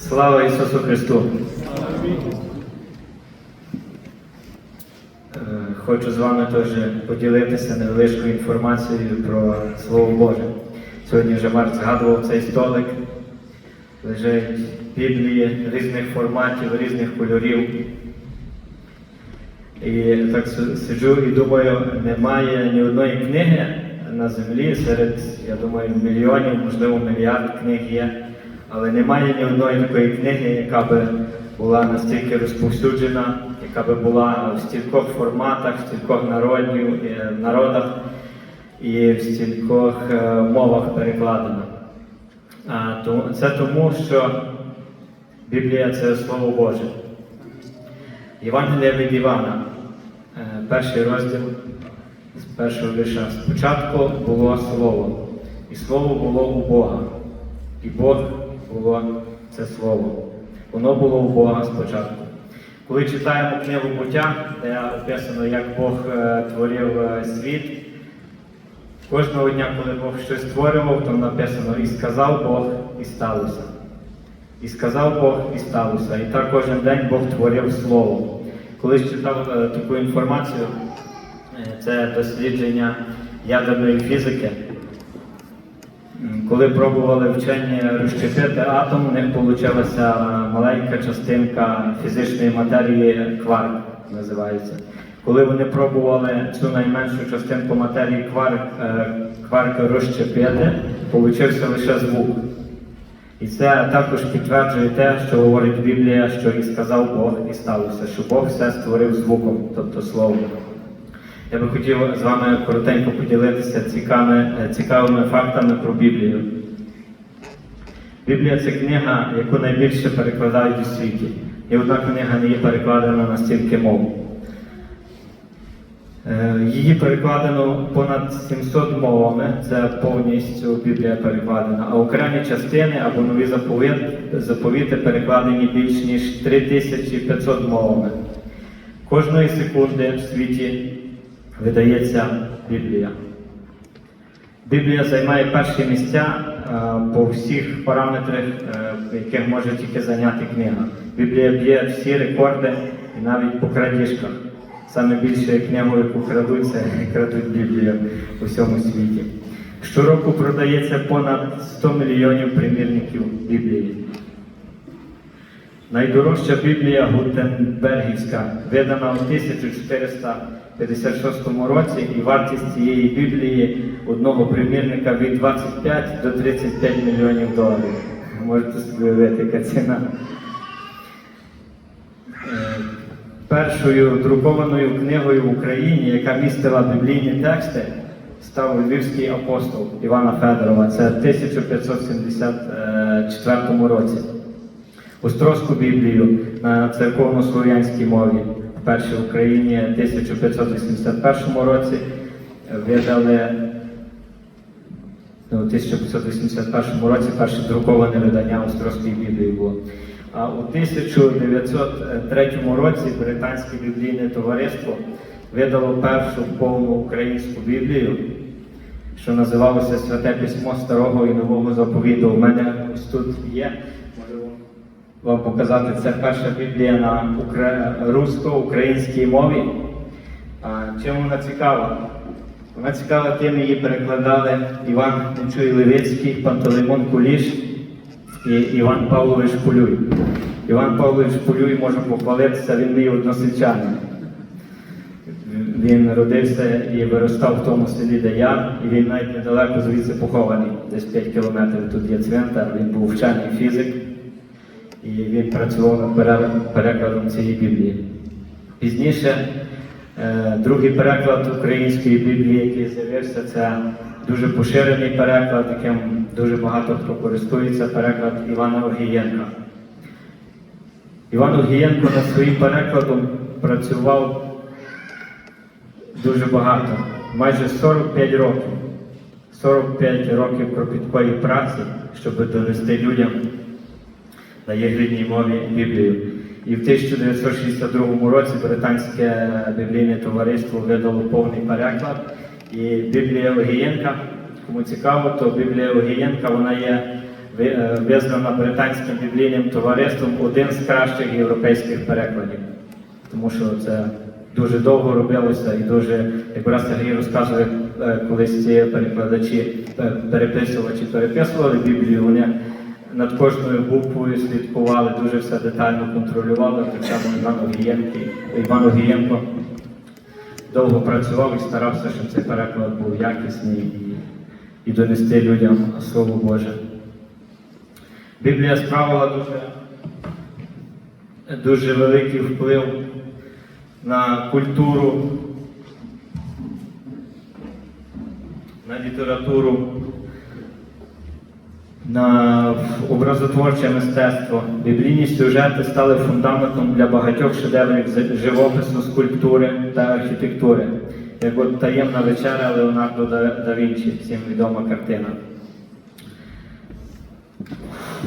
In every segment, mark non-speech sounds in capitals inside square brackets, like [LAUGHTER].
Слава Ісусу Христу! Е, Хочу з вами теж поділитися невеличкою інформацією про Слово Боже. Сьогодні вже Марк згадував цей столик. Лежать Біблії різних форматів, різних кольорів. І так сиджу і думаю, немає ні одної книги на землі серед, я думаю, мільйонів, можливо, мільярд книг є, але немає ні одної такої книги, яка би була настільки розповсюджена, яка би була в стількох форматах, в стількох народів, е, народах і в стількох е, мовах перекладена. Це тому, що Біблія це Слово Боже. Євангелія від Івана, е, перший розділ з першого вірша. Спочатку було Слово, і Слово було у Бога, і Бог було це Слово. Воно було у Бога спочатку. Коли читаємо книгу буття, де описано, як Бог е, творив е, світ, кожного дня, коли Бог щось створював, то написано і сказав Бог, і сталося. І сказав Бог, і сталося. І так кожен день Бог творив Слово. Колись читав е, таку інформацію, це дослідження ядерної фізики. Коли пробували вчені розчепити атом, у них вийшла маленька частинка фізичної матерії кварк, називається. Коли вони пробували цю найменшу частинку матерії кварк, е, кварк розщепити, получився лише звук. І це також підтверджує те, що говорить Біблія, що і сказав Бог, і сталося, що Бог все створив звуком, тобто словом. Я би хотів з вами коротенько поділитися цікавими, е, цікавими фактами про Біблію. Біблія це книга, яку найбільше перекладають у світі. Ні одна книга не є перекладена на стільки мов. Е, Її перекладено понад 700 мовами, це повністю Біблія перекладена, а окремі частини або нові заповіти перекладені більш ніж 3500 мовами. Кожної секунди в світі видається Біблія. Біблія займає перші місця е, по всіх параметрах, е, яких може тільки зайняти книга. Біблія б'є всі рекорди і навіть по крадіжках. Саме більше книгу, яку крадуть, це [LAUGHS] крадуть Біблію у всьому світі. Щороку продається понад 100 мільйонів примірників Біблії. Найдорожча Біблія Гутенбергівська, видана у 1456 році, і вартість цієї Біблії одного примірника від 25 до 35 мільйонів доларів. Можете собі уявити, яка ціна. Е, Першою друкованою книгою в Україні, яка містила біблійні тексти, став Львівський апостол Івана Федорова. Це в 1574 році. Острозьку Біблію на церковно-слов'янській мові вперше в Україні в 1581 році видали ну, у 1581 році перше друковане видання Острозької Біблії було. А у 1903 році Британське біблійне товариство видало першу повну українську Біблію, що називалося Святе письмо Старого і Нового заповіту. У мене ось тут є. Вам показати. Це перша Біблія на укра... русско-українській мові. А, чим вона цікава? Вона цікава тим, її перекладали Іван Нечуй Левицький, Пантелеймон Куліш і Іван Павлович Полюй. Іван Павлович Полюй може похвалитися, він мій односельчанин. Він родився і виростав в тому селі, де я, і він навіть недалеко звідси похований, десь 5 кілометрів тут є цвинтар. Він був вчений фізик, і він працював над перекладом цієї Біблії. Пізніше е, другий переклад української Біблії, який з'явився, це дуже поширений переклад, яким дуже багато хто користується, переклад Івана Огієнка. Іван Огієнко над своїм перекладом працював дуже багато, майже 45 років. 45 років кропіткої праці, щоб донести людям на їх рідній мові Біблію. І в 1962 році британське біблійне товариство видало повний переклад. І Біблія Огієнка, кому цікаво, то Біблія Огієнка вона є е, визнана британським біблійним товариством один з кращих європейських перекладів. Тому що це дуже довго робилося і дуже, як раз Сергій розказує, е, колись ці перекладачі, е, переписувачі переписували Біблію, вони над кожною буквою слідкували, дуже все детально контролювали, так само Іван Огієнко, Іван Огієнко довго працював і старався, щоб цей переклад був якісний і, і донести людям Слово Боже. Біблія справила дуже, дуже великий вплив на культуру, на літературу, на образотворче мистецтво. Біблійні сюжети стали фундаментом для багатьох шедеврів живопису, скульптури та архітектури, як от таємна вечеря Леонардо да да Вінчі, всім відома картина.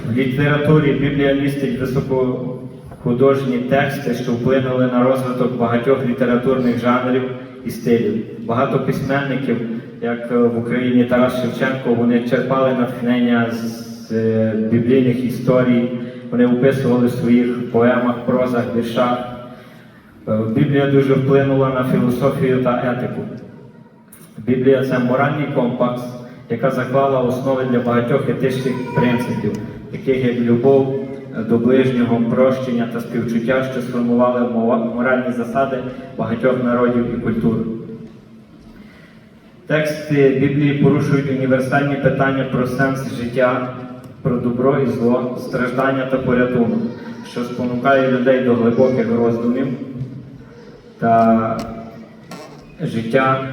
В літературі Біблія містить високохудожні тексти, що вплинули на розвиток багатьох літературних жанрів і стилів. Багато письменників, як е, в Україні Тарас Шевченко, вони черпали натхнення з е, біблійних історій, вони описували в своїх поемах, прозах, віршах. Е, Біблія дуже вплинула на філософію та етику. Біблія це моральний компас, яка заклала основи для багатьох етичних принципів, таких як любов до ближнього, прощення та співчуття, що сформували моральні засади багатьох народів і культур. Тексти Біблії порушують універсальні питання про сенс життя, про добро і зло, страждання та порятунок, що спонукає людей до глибоких роздумів та життя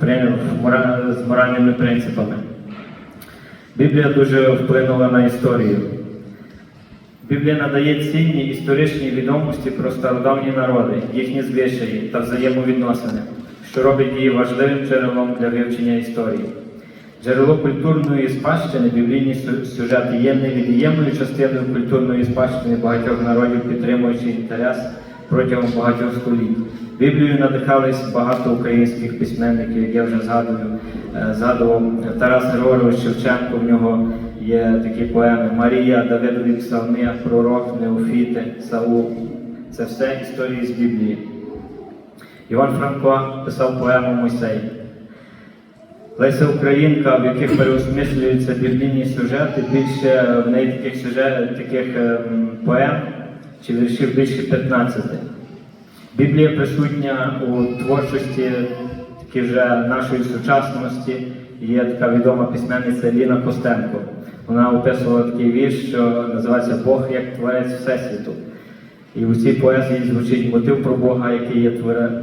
з моральними принципами. Біблія дуже вплинула на історію. Біблія надає цінні історичні відомості про стародавні народи, їхні звичаї та взаємовідносини, що робить її важливим джерелом для вивчення історії. Джерело культурної спадщини, біблійні сюжети є невід'ємною частиною культурної спадщини багатьох народів, підтримуючи інтерес протягом багатьох століть. Біблією надихались багато українських письменників, як я вже згадую, е, згадував Тарас Григорович Шевченко. В нього є такі поеми Марія, Давидові псалми, Пророк, Неофіти, Саул. Це все історії з Біблії. Іван Франко писав поему Мойсей. Леся Українка, в яких переосмислюються біблійні сюжети, більше в неї таких сюжет, таких ем, поем чи віршів більше 15. Біблія присутня у творчості таки вже нашої сучасності. Є така відома письменниця Ліна Костенко. Вона описувала такий вірш, що називається Бог як творець Всесвіту. І у цій поезії звучить мотив про Бога, який є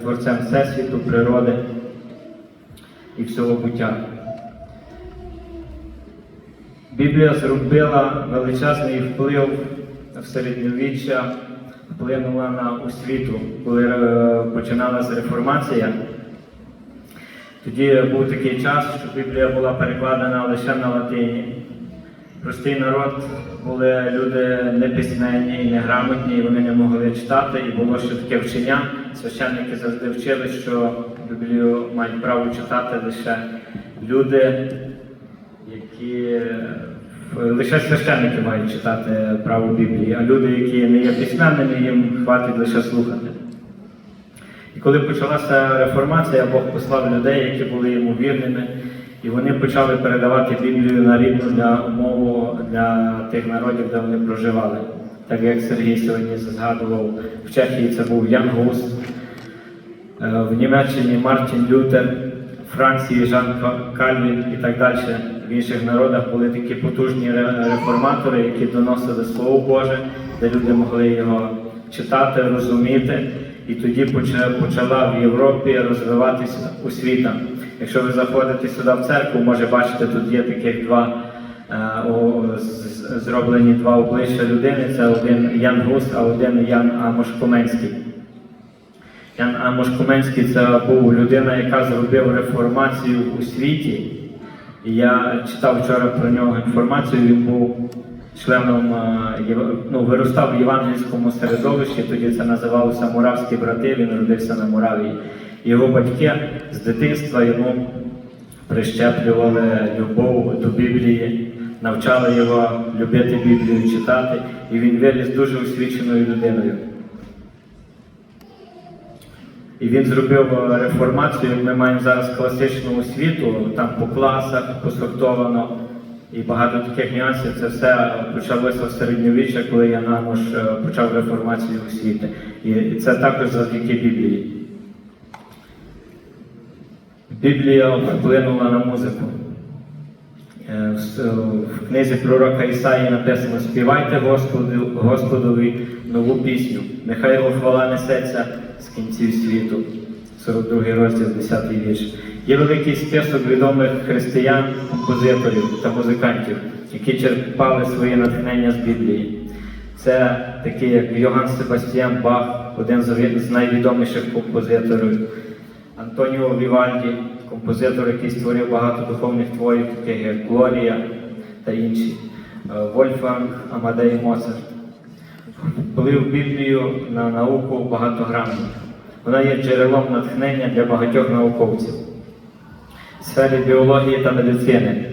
творцем Всесвіту, природи і всього буття. Біблія зробила величезний вплив в середньовіччя, вплинула на освіту, коли е, починалася реформація. Тоді був такий час, що Біблія була перекладена лише на латині. Простий народ були люди неписьменні неграмотні, і вони не могли читати, і було ще таке вчення. Священники завжди вчили, що Біблію мають право читати лише люди, які е, лише священники мають читати право Біблії, а люди, які не є письменними, їм хватить лише слухати. І коли почалася реформація, Бог послав людей, які були йому вірними, і вони почали передавати Біблію на рідну для мову для тих народів, де вони проживали. Так як Сергій сьогодні згадував, в Чехії це був Ян Гус, е, в Німеччині Мартін Лютер, в Франції Жан Ка- Кальвін і так далі. В інших народах були такі потужні реформатори, які доносили Слово Боже, де люди могли його читати, розуміти. І тоді почала в Європі розвиватися освіта. Якщо ви заходите сюди в церкву, може бачите, тут є таких два е, зроблені два обличчя людини. Це один Ян Гус, а один Ян Амош Коменський. Ян Амош Коменський це був людина, яка зробив реформацію у світі. І я читав вчора про нього інформацію. Він був членом, е, ну, виростав в євангельському середовищі, тоді це називалося Муравські брати, він родився на Муравії. Його батьки з дитинства йому прищеплювали любов до Біблії, навчали його любити Біблію, читати, і він виріс дуже освіченою людиною. І він зробив е, реформацію. Ми маємо зараз класичну освіту, там по класах посортовано і багато таких нюансів. Це все почалося в середньовіччя, коли Янануш е, почав реформацію освіти. І це також завдяки Біблії. Біблія вплинула на музику. Е, В книзі пророка Ісаї написано Співайте Господу, Господові нову пісню, нехай його хвала несеться з кінців світу. 42 розділ, 10 вірш. Є великий список відомих християн, композиторів та музикантів, які черпали своє натхнення з Біблії. Це такі, як Йоганн Себастьян Бах, один з найвідоміших композиторів. Антоніо Вівальді, композитор, який створив багато духовних творів, таких як Глорія та інші. Е, Вольфганг Амадей Моцарт. Вплив Біблію на науку багатогранний. Вона є джерелом натхнення для багатьох науковців. В сфері біології та медицини.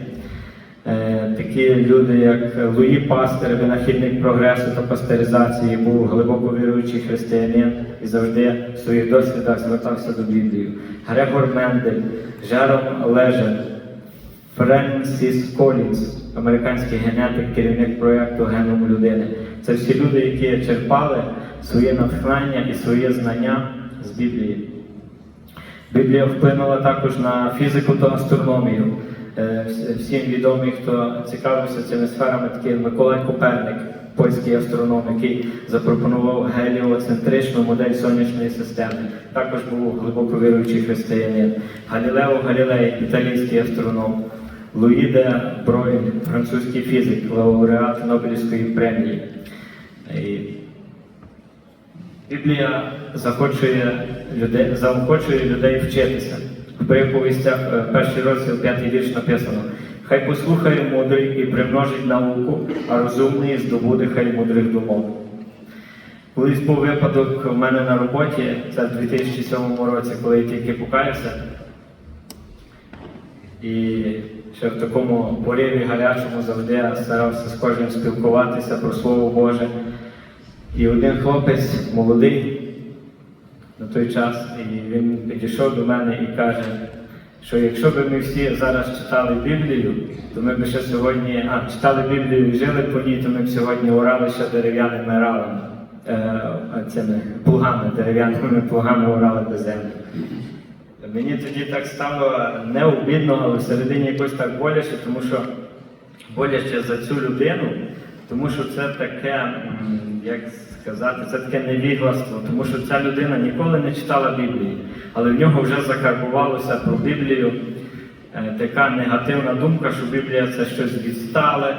Такі люди, як Луї Пастер, винахідник прогресу та пастеризації, був глибоко віруючий християнин і завжди в своїх дослідах звертався до Біблії. Грегор Мендель, Жером Лежер, Френсіс Колінс, американський генетик, керівник проєкту Геном людини. Це всі люди, які черпали своє натхнення і своє знання з Біблії. Біблія вплинула також на фізику та астрономію. Е, вс- Всім відомі, хто цікавився цими сферами, такий Миколай Коперник, польський астроном, який запропонував геліоцентричну модель сонячної системи. Також був глибоко віруючий християнин. Галілео Галілей, італійський астроном. Луї де Бройль, французький фізик, лауреат Нобелівської премії. Біблія захочує людей, заохочує людей вчитися. В приповістях е, перший розділ, п'ятий вірш написано: Хай послухає мудрий і примножить науку, а розумний здобуде хай мудрих думок. Колись був випадок в мене на роботі, це в 2007 році, коли я тільки покаявся. І ще в такому пориві гарячому завжди я старався з кожним спілкуватися про Слово Боже. І один хлопець молодий на той час, і він підійшов до мене і каже, що якщо б ми всі зараз читали Біблію, то ми б ще сьогодні, а читали Біблію і жили по ній, то ми б сьогодні орали ще дерев'яними ралами, е, цими плугами, дерев'яними плугами орали до землі. Мені тоді так стало не обідно, але всередині якось так боляче, тому що боляче за цю людину, тому що це таке, як сказати, це таке невігластво, тому що ця людина ніколи не читала Біблії, але в нього вже закарбувалося про Біблію е, така негативна думка, що Біблія це щось відстале.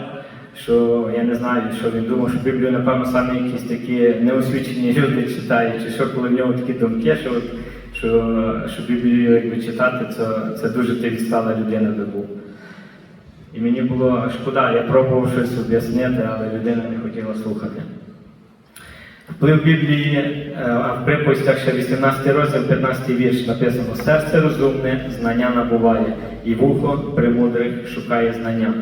Що я не знаю, що він думав, що Біблію, напевно, саме якісь такі неосвічені люди читають, чи що коли в нього такі думки, що, що, що Біблію якби читати, це, це дуже ти відстала людина би був. І мені було шкода, я пробував щось об'яснити, але людина не хотіла слухати. Вплив Біблії, е, в приповістях ще 18 розділ, 15 вірш написано: серце розумне, знання набуває, і вухо премудрих шукає знання.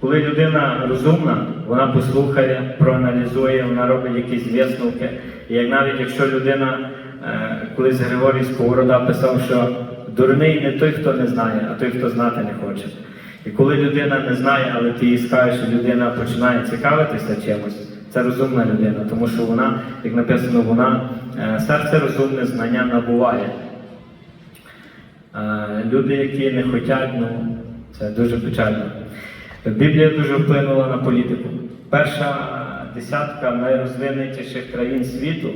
Коли людина розумна, вона послухає, проаналізує, вона робить якісь висновки. І як навіть якщо людина, е, колись Григорій Сковорода писав, що дурний не той, хто не знає, а той, хто знати не хоче. І коли людина не знає, але ти їй скажеш, що людина починає цікавитися чимось, це розумна людина, тому що вона, як написано, вона е, серце розумне знання набуває. Е, Люди, які не хочуть, ну це дуже печально. Біблія дуже вплинула на політику. Перша десятка найрозвинутіших країн світу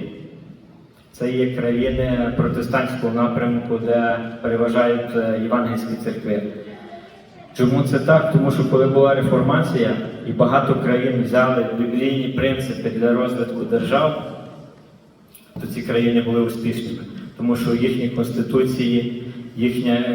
це є країни протестантського напрямку, де переважають е, євангельські церкви. Чому це так? Тому що коли була реформація і багато країн взяли біблійні принципи для розвитку держав, то ці країни були успішними, тому що їхні конституції, їхня е,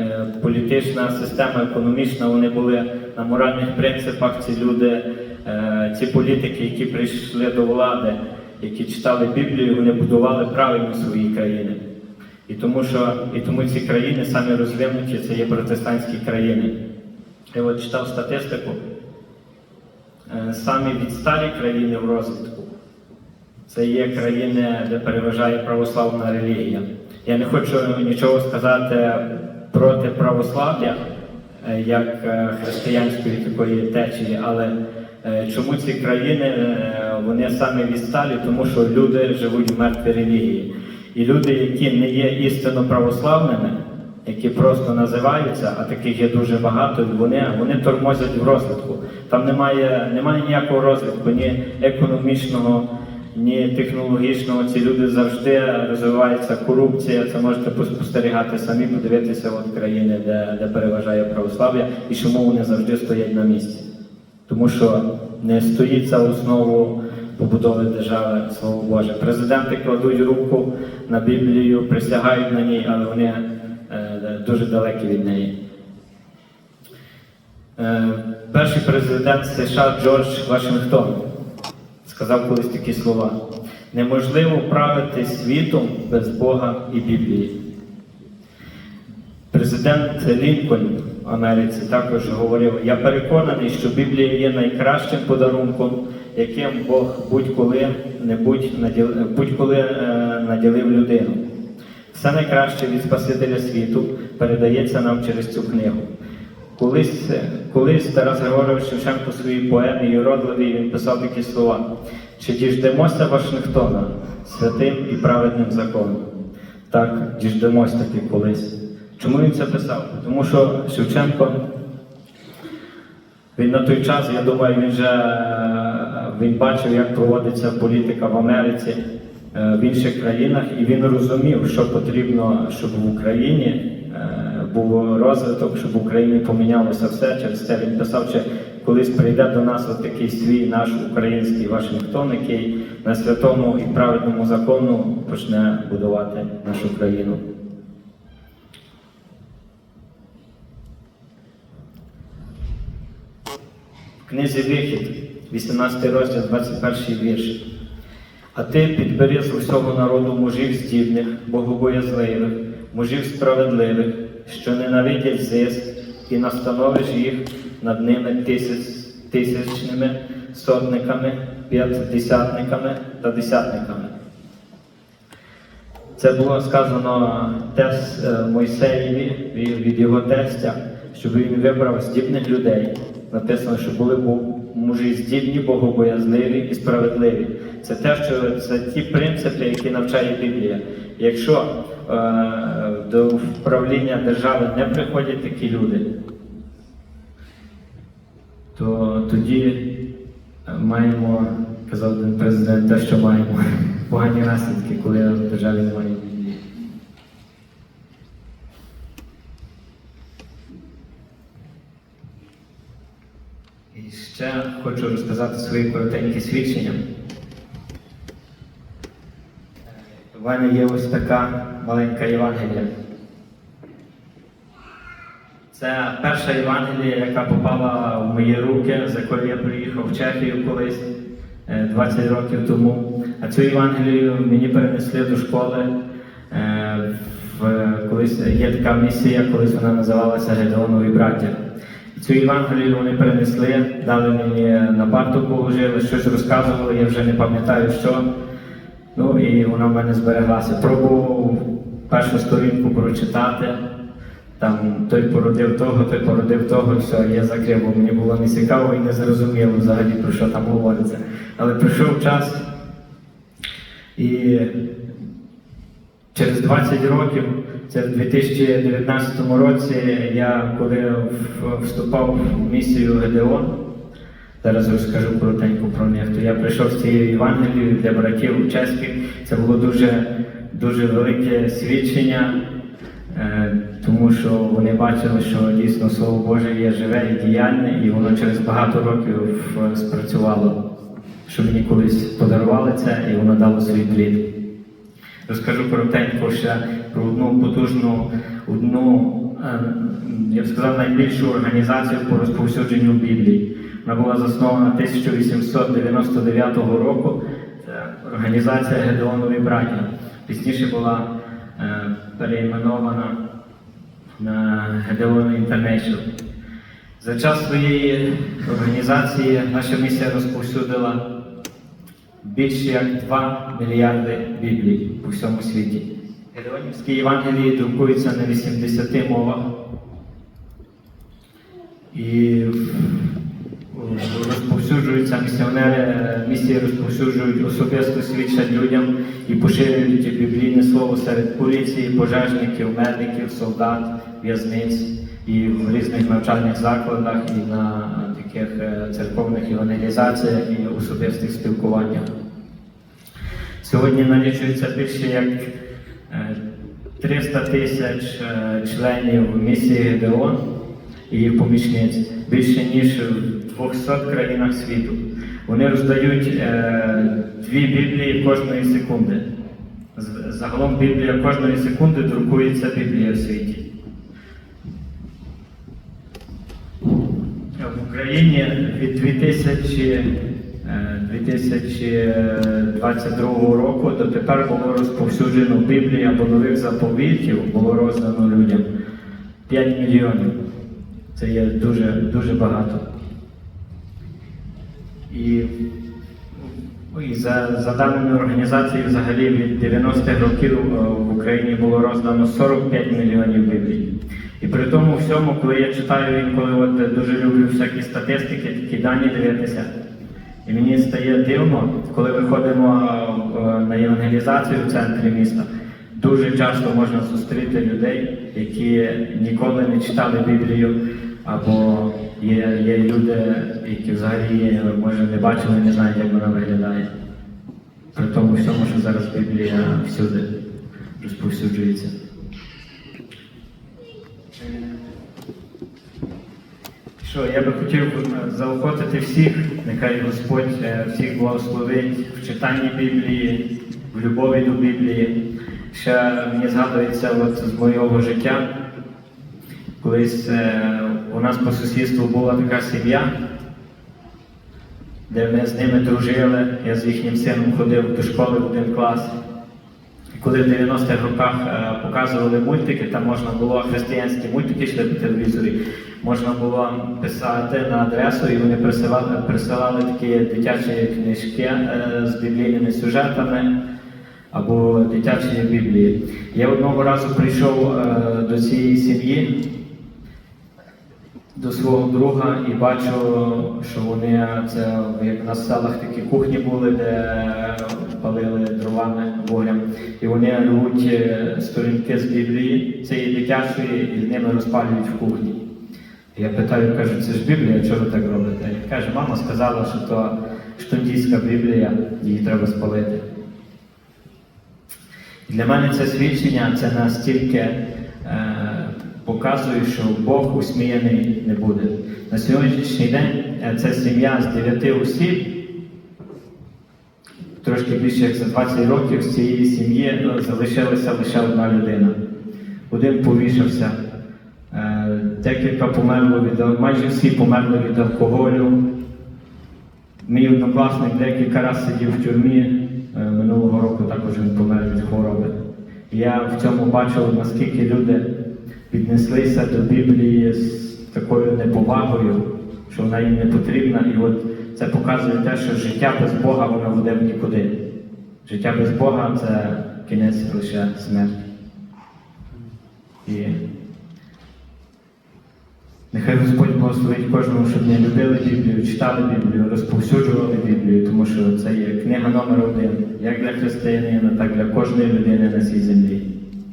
е, політична система, економічна, вони були на моральних принципах. Ці люди, е, ці політики, які прийшли до влади, які читали Біблію, вони будували правильно свої країни. І тому, що і тому ці країни самі розвинуті, це є протестантські країни. Я от читав статистику. Е, Самі відсталі країни в розвитку це є країни, де переважає православна релігія. Я не хочу нічого сказати проти православ'я е, як е, християнської такої течії, але чому ці країни вони саме відсталі? Тому що люди живуть в мертвій релігії. І люди, які не є істинно православними, які просто називаються, а таких є дуже багато, вони, вони тормозять в розвитку. Там немає, немає ніякого розвитку, ні економічного, ні технологічного. Ці люди завжди розвивається корупція. Це можете поспостерігати самі, подивитися от країни, де, де переважає православ'я, і чому вони завжди стоять на місці. Тому що не стоїть за основу побудови держави Слово Боже. Президенти кладуть руку на Біблію, присягають на ній, але вони е, дуже далекі від неї. Е, перший президент США Джордж Вашингтон сказав колись такі слова: неможливо правити світом без Бога і Біблії. Президент Лінкольн в Америці також говорив: я переконаний, що Біблія є найкращим подарунком, яким Бог будь-коли небудь будь-коли е, наділив людину. Все найкраще від Спасителя світу передається нам через цю книгу. Колись, колись Тарас Григорович Шевченко у своїй поемі Юродливій він писав такі слова: чи діждемося Вашингтона святим і праведним законом? Так, діждемось таки колись. Чому він це писав? Тому що Шевченко, він на той час, я думаю, він вже він бачив, як проводиться політика в Америці, е, в інших країнах, і він розумів, що потрібно, щоб в Україні е, був розвиток, щоб в Україні помінялося все. Через це він писав, що колись прийде до нас от такий свій наш український Вашингтон, який на святому і праведному закону почне будувати нашу країну. Книзі Вихід, 18 розділ, 21 вірш. А ти підбери з усього народу мужів здібних, богобоязливих, мужів справедливих, що ненавидять зиск, і настановиш їх над ними тисяч, тисячними сотниками, п'ятдесятниками та десятниками. Це було сказано тес е, Мойсеєві від- його тестя, щоб він вибрав здібних людей. Написано, що були бу- мужі здібні, богобоязливі і справедливі. Це те, що це ті принципи, які навчає Біблія. Якщо е, до вправління держави не приходять такі люди, то тоді е, маємо, казав один президент, те, що маємо погані наслідки, коли в державі немає Біблії. І ще хочу розказати свої коротенькі свідчення. У мене є ось така маленька Євангелія. Це перша Євангелія, яка попала в мої руки, за якою я приїхав в Чехію колись е, 20 років тому. А цю Євангелію мені перенесли до школи. е, В, колись є така місія, колись вона називалася Гедеонові браття. Цю Євангелію вони перенесли, дали мені на парту положили, щось розказували, я вже не пам'ятаю що. Ну і вона в мене збереглася. Пробував першу сторінку прочитати. Там той породив того, той породив того, все, я закрив, бо мені було не цікаво і не зрозуміло взагалі про що там говориться. Але прийшов час і через 20 років, це в 2019 році, я коли вступав в місію Гедеон, Зараз розкажу коротенько про них. То я прийшов з цією Євангелією для братів чеських. Це було дуже, дуже велике свідчення, е, тому що вони бачили, що дійсно Слово Боже є живе і діяльне, і воно через багато років е, спрацювало, що мені колись подарували це, і воно дало свій плід. Розкажу коротенько ще про одну потужну, одну, е, я б сказав, найбільшу організацію по розповсюдженню Біблії. Вона була заснована 1899 року. Це організація Гедеонові браття. Пізніше була е, переіменована на Гедеон International. За час своєї організації наша місія розповсюдила більше як 2 мільярди біблій по всьому світі. Героївські Євангелії друкуються на 80 мовах. І розповсюджуються місіонери, місії розповсюджують особисто свідчать людям і поширюють біблійне слово серед поліції, пожежників, медиків, солдат, в'язниць і в різних навчальних закладах, і на таких е, церковних евангелізаціях і особистих спілкуваннях. Сьогодні налічується більше як е, 300 тисяч е, членів місії Гедеон і їх помічниць більше ніж в 200 країнах світу. Вони роздають е, дві біблії кожної секунди. Загалом Біблія кожної секунди друкується Біблія в світі. В Україні від 2000, е, 2022 року дотепер було розповсюджено Біблії або нових заповітів, було роздано людям 5 мільйонів. Це є дуже, дуже багато. І, і за, за даними організації, взагалі від 90-х років е, в Україні було роздано 45 мільйонів біблій. І при тому всьому, коли я читаю інколи, от дуже люблю всякі статистики, такі дані дивитися. І мені стає дивно, коли виходимо е, на евангелізацію в центрі міста. Дуже часто можна зустріти людей, які ніколи не читали Біблію, або є, є люди, які взагалі може не бачили, не знають, як вона виглядає. При тому всьому, що зараз Біблія всюди розповсюджується. Що, я би хотів е, заохотити всіх, нехай Господь е, всіх благословить в читанні Біблії, в любові до Біблії. Ще мені згадується от з моєго життя. Колись е, у нас по сусідству була така сім'я, де ми з ними дружили. Я з їхнім сином ходив до школи в один клас. Коли в 90-х роках е, показували мультики, там можна було християнські мультики йшли по телевізорі, можна було писати на адресу, і вони присилали, присилали такі дитячі книжки е, з біблійними сюжетами або дитячі біблії. Я одного разу прийшов е, до цієї сім'ї, до свого друга і бачу, що вони це як на селах такі кухні були, де палили дровами вуглям. І вони рвуть е, сторінки з Біблії цієї дитячої і з ними розпалюють в кухні. Я питаю, кажу, це ж Біблія, чого ви так робите? Каже, мама сказала, що то штундійська Біблія, її треба спалити. Для мене це свідчення це настільки показує, що Бог усміяний не буде. На сьогоднішній день е, це сім'я з дев'яти осіб, трошки більше як за 20 років з цієї сім'ї е, залишилася лише одна людина. Один повішався, е, декілька померло від майже всі померли від алкоголю. Мій однокласник декілька разів сидів в тюрмі. Минулого року також він помер від хвороби. Я в цьому бачив, наскільки люди віднеслися до Біблії з такою неповагою, що вона їм не потрібна. І от це показує те, що життя без Бога воно веде в нікуди. Життя без Бога це кінець лише смерть. І Нехай Господь благословить кожному, щоб не любили Біблію, читали Біблію, розповсюджували Біблію, тому що це є книга номер один, як для християнина, так і для кожної людини на цій землі.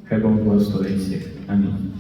Хай Бог благословить всіх. Амінь.